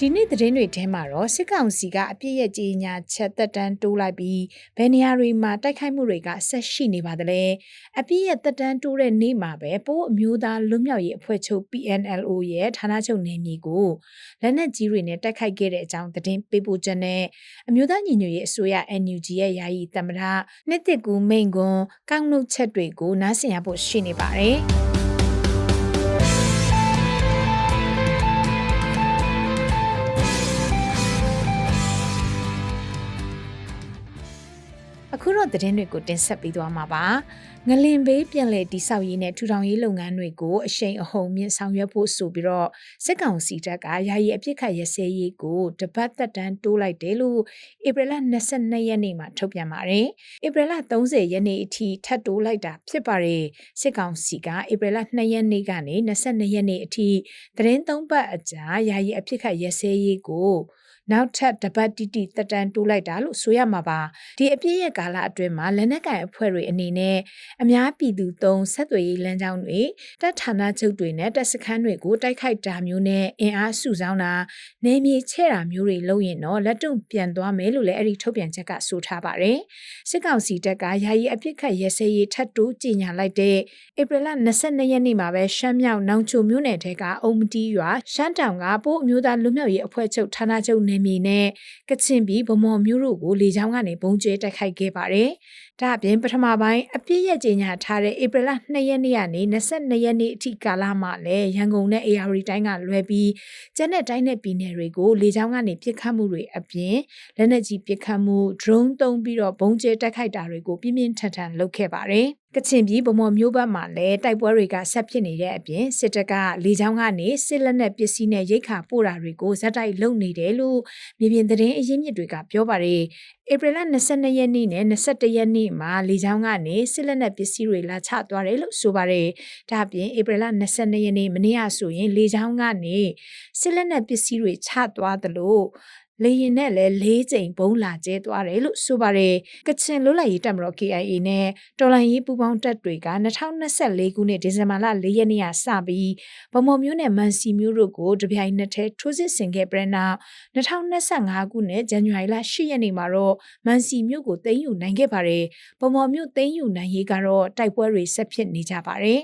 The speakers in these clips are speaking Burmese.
ဒီနေ့သတင်းတွေထဲမှာတော့စစ်ကောင်စီကအပြစ်ရဲ့ကြီးညာချက်သက်တမ်းတိုးလိုက်ပြီးဘယ်နေရာတွေမှာတိုက်ခိုက်မှုတွေကဆက်ရှိနေပါသလဲအပြစ်ရဲ့သက်တမ်းတိုးတဲ့နေ့မှာပဲပိုးအမျိုးသားလွတ်မြောက်ရေးအဖွဲ့ချုပ် PNLO ရဲ့ဌာနချုပ်နေမြေကိုလက်နက်ကြီးတွေနဲ့တိုက်ခိုက်ခဲ့တဲ့အကြောင်းသတင်းပေးပို့ချက်နဲ့အမျိုးသားညီညွတ်ရေးအစိုးရ NUG ရဲ့ယာယီသမ္မတနှစ်တစ်ကူမိန်ကွန်းကောက်နှုတ်ချက်တွေကိုနားဆင်ရဖို့ရှိနေပါတယ်။ အခုတော့သတင်းတွေကိုတင်ဆက်ပေးသွားမှာပါငလင်ဘေးပြည်လဲတိဆောက်ရေးနဲ့ထူထောင်ရေးလုပ်ငန်းတွေကိုအရှိန်အဟုန်မြင့်ဆောင်ရွက်ဖို့ဆိုပြီးတော့စစ်ကောင်စီတပ်ကယာယီအပြစ်ခတ်ရစဲရေးကိုတပတ်သက်တမ်းတိုးလိုက်တယ်လို့ဧပြီလ22ရက်နေ့မှာထုတ်ပြန်ပါတယ်ဧပြီလ30ရက်နေ့အထိထပ်တိုးလိုက်တာဖြစ်ပါတယ်စစ်ကောင်စီကဧပြီလ2ရက်နေ့ကနေ22ရက်နေ့အထိသတင်းသုံးပတ်အကြာယာယီအပြစ်ခတ်ရစဲရေးကို နောက်ထပ်တပတ်တိတိတက်တန်းတိုးလိုက်တာလို့ဆိုရမှာပါဒီအပြည့်ရဲ့ကာလအတွင်းမှာလက်နက်ကင်အဖွဲ့တွေအနေနဲ့အများပြည်သူသုံးဆက်သွယ်ရေးလမ်းကြောင်းတွေတပ်ဌာနချုပ်တွေနဲ့တပ်စခန်းတွေကိုတိုက်ခိုက်တာမျိုးနဲ့အင်အားစုဆောင်းတာနေမြေချဲ့တာမျိုးတွေလုပ်ရင်တော့လက်တုံပြန်သွားမယ်လို့လည်းအဲ့ဒီထုတ်ပြန်ချက်ကဆိုထားပါတယ်စစ်ကောင်စီတပ်ကယာယီအပြစ်ခတ်ရဲစဲရေးထပ်တိုးကြေညာလိုက်တဲ့ဧပြီလ22ရက်နေ့မှာပဲရှမ်းမြောက်နောင်ချိုမြို့နယ်ထဲကအုံမတီးရွာရှမ်းတောင်ကပိုးအမျိုးသားလူမျိုးရေးအဖွဲ့ချုပ်ဌာနချုပ်နယ်မြေနဲ့ကချင်ပြည်ဗမော်မြို့တို့ကိုလေကြောင်းကနေဘုံကျဲတိုက်ခိုက်ခဲ့ပါတယ်။ဒါအပြင်ပထမပိုင်းအပြည့်ရဲ့ကြေညာထားတဲ့ဧပြီလ2ရက်နေ့ကနေ22ရက်နေ့အထိကာလမှာလည်းရန်ကုန်နဲ့ AR တိုင်းကလွဲပြီးကျန်တဲ့တိုင်းနဲ့ပြည်နယ်တွေကိုလေကြောင်းကနေပစ်ခတ်မှုတွေအပြင်လက်နက်ကြီးပစ်ခတ်မှု drone သုံးပြီးတော့ဘုံကျဲတိုက်ခိုက်တာတွေကိုပြင်းပြင်းထန်ထန်လုပ်ခဲ့ပါတယ်။ ကချင်ပြည်ဗမော်မျိုးဘက်မှာလည်းတိုက်ပွဲတွေကဆက်ဖြစ်နေတဲ့အပြင်စစ်တပ်ကလေကြောင်းကနေစစ်လက်နက်ပစ္စည်းနဲ့ရိတ်ခါပို့တာတွေကိုဇက်တိုက်လုပ်နေတယ်လို့မြေပြင်သတင်းအရင်းမြစ်တွေကပြောပါတယ်ဧပြီလ22ရက်နေ့နဲ့21ရက်နေ့မှာလေကြောင်းကနေစစ်လက်နက်ပစ္စည်းတွေလာချသွားတယ်လို့ဆိုပါတယ်။ဒါ့အပြင်ဧပြီလ22ရက်နေ့မနေ့ကဆိုရင်လေကြောင်းကနေစစ်လက်နက်ပစ္စည်းတွေချသွားသလို လေရင်နဲ့လည်း၄ကြိမ်ဘုံလာကျဲသွားတယ်လို့ဆိုပါတယ်ကချင်လွတ်လပ်ရေးတပ်မတော် KIA နဲ့တော်လှန်ရေးပူးပေါင်းတပ်တွေက2024ခုနှစ်ဒီဇင်ဘာလ4ရက်နေ့ကစပြီးဗမော်မျိုးနဲ့မန်စီမျိုးတို့ကိုတပြိုင်နက်တည်းထိုးစစ်ဆင်ခဲ့ပြီးနောက်2025ခုနှစ်ဇန်နဝါရီလ10ရက်နေ့မှာတော့မန်စီမျိုးကိုသိမ်းယူနိုင်ခဲ့ပါတယ်ဗမော်မျိုးသိမ်းယူနိုင်ရေးကတော့တိုက်ပွဲတွေဆက်ဖြစ်နေကြပါတယ်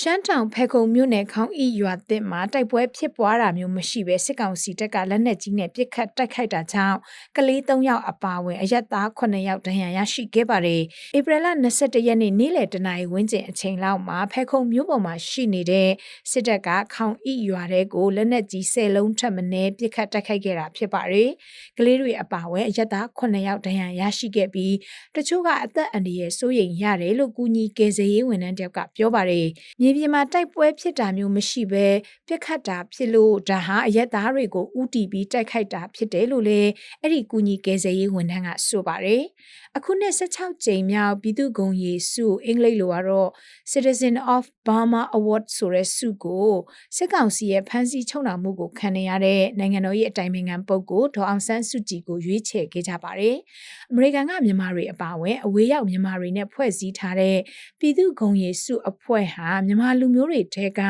ရှမ်းတောင်ဖဲခုံမြို့နယ်ခေါင်းဤရွာတစ်မှာတိုက်ပွဲဖြစ်ပွားတာမျိုးမရှိဘဲစစ်ကောင်စီတပ်ကလက်နက်ကြီးနဲ့ပစ်ခတ်တိုက်ခိုက်တာကြောင့်ကလေး၃ယောက်အပါအဝင်အရက်သား9ယောက်ဒဏ်ရာရရှိခဲ့ပါတယ်။ဧပြီလ22ရက်နေ့နေ့လယ်တနာရီဝန်းကျင်အချိန်လောက်မှာဖဲခုံမြို့ပေါ်မှာရှိနေတဲ့စစ်တပ်ကခေါင်းဤရွာတဲ့ကိုလက်နက်ကြီး10လုံးထပ်မင်းပစ်ခတ်တိုက်ခိုက်ခဲ့တာဖြစ်ပါတယ်။ကလေးတွေအပါအဝင်အရက်သား9ယောက်ဒဏ်ရာရရှိခဲ့ပြီးတချို့ကအသက်အန္တရာယ်စိုးရိမ်ရတယ်လို့ကူညီကယ်ဆယ်ရေးဝန်ထမ်းတယောက်ကပြောပါတယ်။မြေပြင်မှာတိုက်ပွဲဖြစ်တာမျိုးမရှိဘဲပြစ်ခတ်တာဖြစ်လို့ဒါဟာအရက်သားတွေကိုဥတီပြီးတိုက်ခိုက်တာဖြစ်တယ်လို့လည်းအဲ့ဒီကူညီကယ်ဆယ်ရေးဝန်ထမ်းကဆိုပါတယ်အခုနှစ်16ကြိမ်မြောက်ပြည်သူ့ဂုဏ်ရည်ဆုအင်္ဂလိပ်လိုကတော့ Citizen of Burma Award ဆိုတဲ့ဆုကိုစစ်ကောင်စီရဲ့ဖမ်းဆီးချုပ်နှောင်မှုကိုခံနေရတဲ့နိုင်ငံတော်ရဲ့အတိုင်ပင်ခံပုဂ္ဂိုလ်ဒေါအောင်ဆန်းစုကြည်ကိုရွေးချယ်ခဲ့ကြပါတယ်။အမေရိကန်ကမြန်မာတွေအပါအဝင်အဝေးရောက်မြန်မာတွေနဲ့ဖွဲ့စည်းထားတဲ့ပြည်သူ့ဂုဏ်ရည်ဆုအဖွဲ့ဟာမြန်မာလူမျိုးတွေထဲက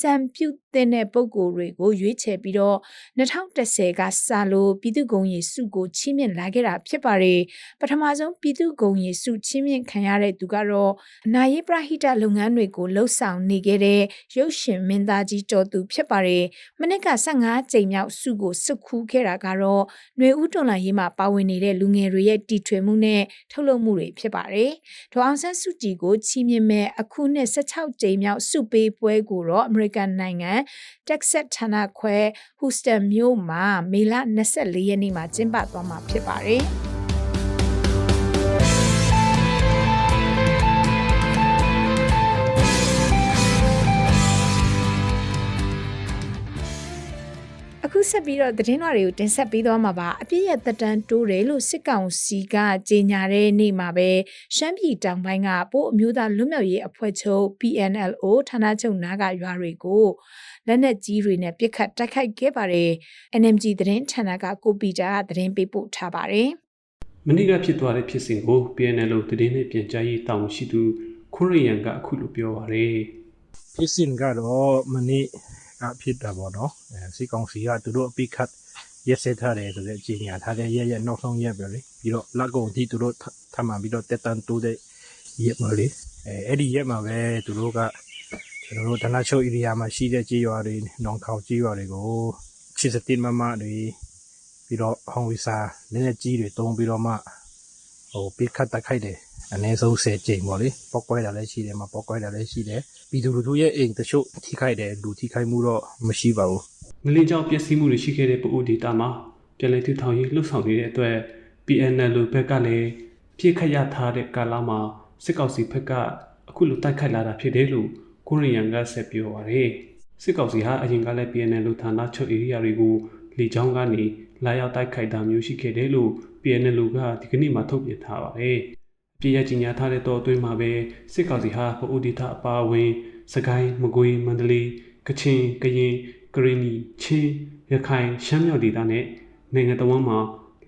စံပြုတဲ့ပုဂ္ဂိုလ်တွေကိုရွေးချယ်ပြီးတော့2010ကစလို့ပြည်သူ့ဂုဏ်ရည်ဆုကိုချီးမြှင့်လာခဲ့တာဖြစ်ပါတယ်။ပထမဆုံးပြည်သူ့ဂုဏ်ရည်ဆုချီးမြှင့်ခံရတဲ့သူကတော့အနာရေးပရဟိတလုပ်ငန်းတွေကိုလှုပ်ဆောင်နေခဲ့တဲ့ရုပ်ရှင်မင်းသားကြီးတော်သူဖြစ်ပါတယ်။မနစ်က15ကြိမ်မြောက်ဆုကိုစုခူးခဲ့တာကတော့ຫນွေဦးတော်လှန်ရေးမှာပါဝင်နေတဲ့လူငယ်တွေရဲ့တီထွင်မှုနဲ့ထုတ်လုပ်မှုတွေဖြစ်ပါတယ်။ဒေါအောင်ဆန်းစုကြည်ကိုချီးမြှင့်မဲ့အခုနှစ်16ကြိမ်မြောက်ဆုပေးပွဲကိုတော့အမေရိကန်နိုင်ငံတက်ဆက်ဌာနခွဲဟူစတန်မြို့မှာမေလ24ရက်နေ့မှာကျင်းပသွားမှာဖြစ်ပါတယ်။ ဆက်ပြီးတော့သတင်းတော်တွေကိုတင်ဆက်ပေးသွားမှာပါအပြည့်ရဲ့တက်တန်းတိုးတယ်လို့စစ်ကောင်စီကကြေညာတဲ့နေ့မှာပဲရှမ်းပြည်တောင်ပိုင်းကပို့အမျိုးသားလွတ်မြောက်ရေးအဖွဲ့ချုပ် PNLO ဌာနချုပ်နားကရွာတွေကိုလက်နက်ကြီးတွေနဲ့ပစ်ခတ်တိုက်ခိုက်ခဲ့ပါတယ် NMG သတင်းဌာနကကိုပီတာကသတင်းပေးပို့ထားပါတယ်မနေ့ကဖြစ်သွားတဲ့ဖြစ်စဉ်ကို PNL လို့သတင်းနဲ့ပြန်ကြားရေးတောင်းရှိသူခွန်ရယံကအခုလိုပြောပါရယ်ဖြစ်စဉ်ကတော့မနေ့ ကဖြစ်တာပေါ့နော်အဲစီကောင်စီကသူတို့အပိခတ်ရက်စက်ထားတယ်ဆိုတဲ့ကြေညာထားတဲ့ရက်ရက်နောက်ဆုံးရက်ပဲလေပြီးတော့လက်ကုံအထိသူတို့ထပ်မှန်ပြီးတော့တက်တန်တိုးတဲ့ရက်ပါလေအဲအဲ့ဒီရက်မှာပဲသူတို့ကကျွန်တော်တို့ဒနာချိုဧရိယာမှာရှိတဲ့ကြေးရွာတွေနောင်ခေါကြေးရွာတွေကိုချစ်စတင်မမတွေပြီးတော့ဟောင်ဝီစာနည်းနည်းကြီးတွေတုံးပြီးတော့မှ ဟိုပိခတ်တက်ခိုက်တယ်အနည်းဆုံး10ကြိမ်ပေါ့လေပောက်ကွဲတာလည်းရှိတယ်မှာပောက်ကွဲတာလည်းရှိတယ်ပြည်သူလူထုရဲ့အိမ်တချို့ထိခိုက်တယ်လူထိခိုက်မှုတော့မရှိပါဘူးငလင်းကြောင့်ပျက်စီးမှုတွေရှိခဲ့တဲ့ပအိုဒေတာမှာပြည်လဲထူထောင်ရေးလှုပ်ဆောင်နေတဲ့အတွက် PNL လို့ဘက်ကလည်းပြစ်ခတ်ရထားတဲ့ကာလမှာစစ်ကောင်စီဘက်ကအခုလိုတိုက်ခိုက်လာတာဖြစ်တယ်လို့ခွန်ရယံကဆက်ပြောပါရယ်စစ်ကောင်စီဟာအရင်ကလည်း PNL လို့ဌာနချုပ် area တွေကိုလေကြောင်းကနေလာရောက်တိုက်ခိုက်တာမျိုးရှိခဲ့တယ်လို့ PNL ကဒီကနေ့မှထုတ်ပြန်ထားပါတယ်အပြည့်ရကြီးညာထားတဲ့တော့အတွင်းမှာပဲစစ်ကောင်စီဟာပအိုဒေတာအပါအဝင်စကိုင်းမကွေးမန္တလေးကချင်ကရင်ကရင်နီချင်းရခိုင်ရှမ်းမြောက်ဒေသနဲ့နိုင်ငံတော်ဝန်မှာ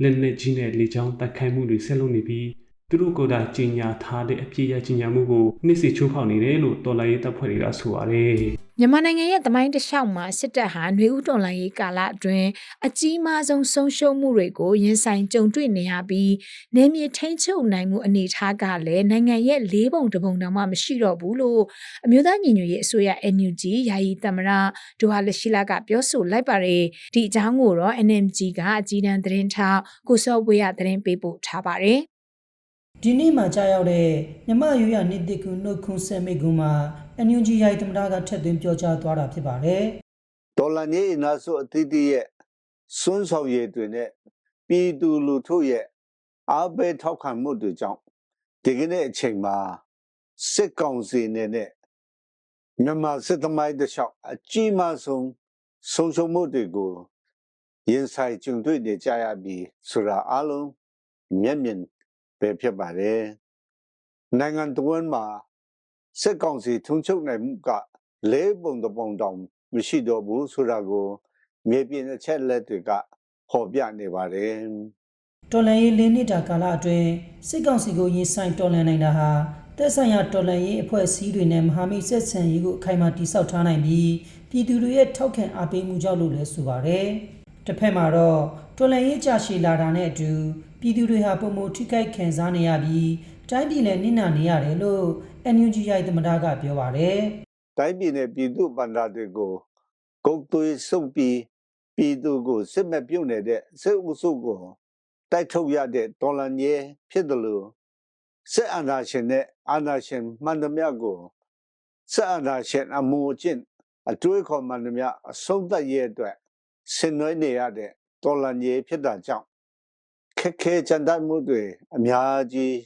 လက်နက်ကြီးနဲ့လေကြောင်းတိုက်ခိုက်မှုတွေဆက်လုပ်နေပြီးသူတို့ကဒါကြီးညာထားတဲ့အပြည့်ရကြီးညာမှုကိုနှိမ့်စေချိုးဖောက်နေတယ်လို့တော်လိုင်းရေးတပ်ဖွဲ့တွေကဆိုပါတယ် မြန်မာနိုင်ငံရဲ့တမိုင်းတစ်လျှောက်မှာစစ်တပ်ဟာຫນွေဥတော်လှန်ရေးကာလအတွင်းအကြီးမားဆုံးဆုံးရှုံးမှုတွေကိုရင်ဆိုင်ကြုံတွေ့နေရပြီးနေမြေထိန်းချုပ်နိုင်မှုအနေအထားကလည်းနိုင်ငံရဲ့လေးပုံတစ်ပုံတောင်မှမရှိတော့ဘူးလို့အမျိုးသားညီညွတ်ရေးအစိုးရ NUG ယာယီသမ္မတဒိုဟာလရှိလာကပြောဆိုလိုက်ပါတယ်ဒီအကြောင်းကိုတော့ NMG ကအကြီးတန်းသတင်းထောက်ကိုစောဝေးရသတင်းပေးပို့ထားပါတယ် ဒီနေ့မှာကြာရောက်တဲ့မြမရိုးရနေတစ်ခုနှုတ်ခွန်းဆက်မိကွန်းမှာအန်ယူဂျီရိုက်သမ္မတကထက်သွင်းပြောကြားသွားတာဖြစ်ပါတယ်ဒေါ်လာနေအနာဆိုအသီးသီးရဲ့စွန်းဆောင်ရည်တွေနဲ့ပြည်သူလူထုရဲ့အားပေးထောက်ခံမှုတွေကြောင့်ဒီကနေ့အချိန်မှာစစ်ကောင်စီနေနဲ့မြန်မာစစ်သမိုင်းတစ်လျှောက်အကြီးမားဆုံးဆုံးရှုံးမှုတွေကိုရင်ဆိုင်ကြုံတွေ့နေကြရပြီဆိုတာအလုံးမျက်မြင် ပဲဖြစ်ပါတယ်နိုင်ငံတော်ဝန်မှာစစ်ကောင်စီထုံချုပ်နိုင်မှုကလေးပုံတစ်ပုံတောင်မရှိတော့ဘူးဆိုတာကိုမြေပြင်အချက်လက်တွေကဟောပြနေပါတယ်။တော်လန်ရေး၄နှစ်တာကာလအတွင်းစစ်ကောင်စီကိုရင်ဆိုင်တော်လန်နိုင်တာဟာတက်ဆိုင်ရာတော်လန်ရေးအဖွဲ့အစည်းတွေနဲ့မဟာမိတ်ဆက်ဆံရေးကိုအခိုင်အမာတည်ဆောက်ထားနိုင်ပြီးပြည်သူတွေရဲ့ထောက်ခံအားပေးမှုကြောင့်လို့လည်းဆိုပါတယ်။တစ်ဖက်မှာတော့တော်လန်ရေးကြရှည်လာတာနဲ့အတူ ပြည်သူတွေဟာပုံမထိခိုက်ခံစားနေရပြီးတိုင်းပြည်လည်းနစ်နာနေရတယ်လို့ NUG ရိုက်သမ္မတကပြောပါတယ်။တိုင်းပြည်နဲ့ပြည်သူ့ဗန္ဒာတွေကိုဂုတ်သွေးစုပ်ပြီးပြည်သူကိုစစ်မဲ့ပြုတ်နေတဲ့စစ်အုပ်စုကိုတိုက်ထုတ်ရတဲ့တော်လန်ကြီးဖြစ်တယ်လို့စစ်အာဏာရှင်နဲ့အာဏာရှင်မှန်သမျှကိုစစ်အာဏာရှင်အမှုအကျင့်အတွေးခေါ်မှန်သမျှအဆုံးသတ်ရဲ့အတွက်ဆင်နွှဲနေရတဲ့တော်လန်ကြီးဖြစ်တာကြောင့်ခ က်ခဲကြမ်းတမ်းမှုတွေအများကြီး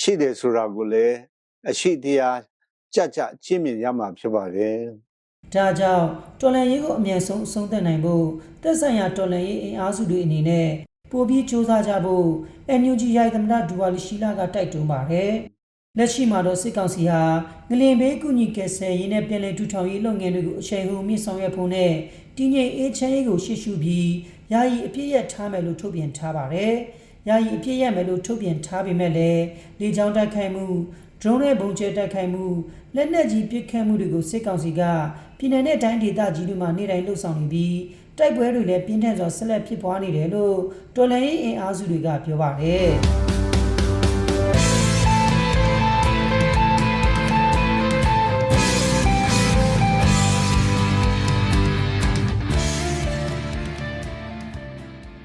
ရှိတယ်ဆိုတာကိုလည်းအရှိတရားကြကြချင်းမြင်ရမှာဖြစ်ပါတယ်။ဒါကြောင့်တော်လန်ရေးကိုအမြန်ဆုံးအဆုံးသတ်နိုင်ဖို့တက်ဆိုင်ရာတော်လန်ရေးအင်အားစုတွေအနေနဲ့ပိုပြီးစ조사ကြဖို့ NUG ရိုက်သမ္မတဒူဝါလီရှိလာကတိုက်တွန်းပါတယ်။လက်ရှိမှာတော့စစ်ကောင်စီဟာငလင်ဘေးကူညီကယ်ဆယ်ရေးနဲ့ပြည်လဲထူထောင်ရေးလုပ်ငန်းတွေကိုအချိန်ဟုမြင့်ဆောင်ရွက်ဖို့နဲ့တည်ငြိမ်အေးချမ်းရေးကိုရှေ့ရှုပြီး ယာယီအပြည့်ရထားမယ်လို့ထုတ်ပြန်ထားပါတယ်။ယာယီအပြည့်ရမယ်လို့ထုတ်ပြန်ထားပေမဲ့လည်းလေကြောင်းတိုက်ခိုက်မှု drone နဲ့ပုံကျဲတိုက်ခိုက်မှုလက်နက်ကြီးပစ်ခတ်မှုတွေကိုစစ်ကောင်စီကပြည်내နဲ့တိုင်းဒေသကြီးတွေမှာနေတိုင်းလှုပ်ဆောင်နေပြီးတိုက်ပွဲတွေလည်းပြင်းထန်စွာဆက်လက်ဖြစ်ပွားနေတယ်လို့တော်လှန်ရေးအင်အားစုတွေကပြောပါတယ်။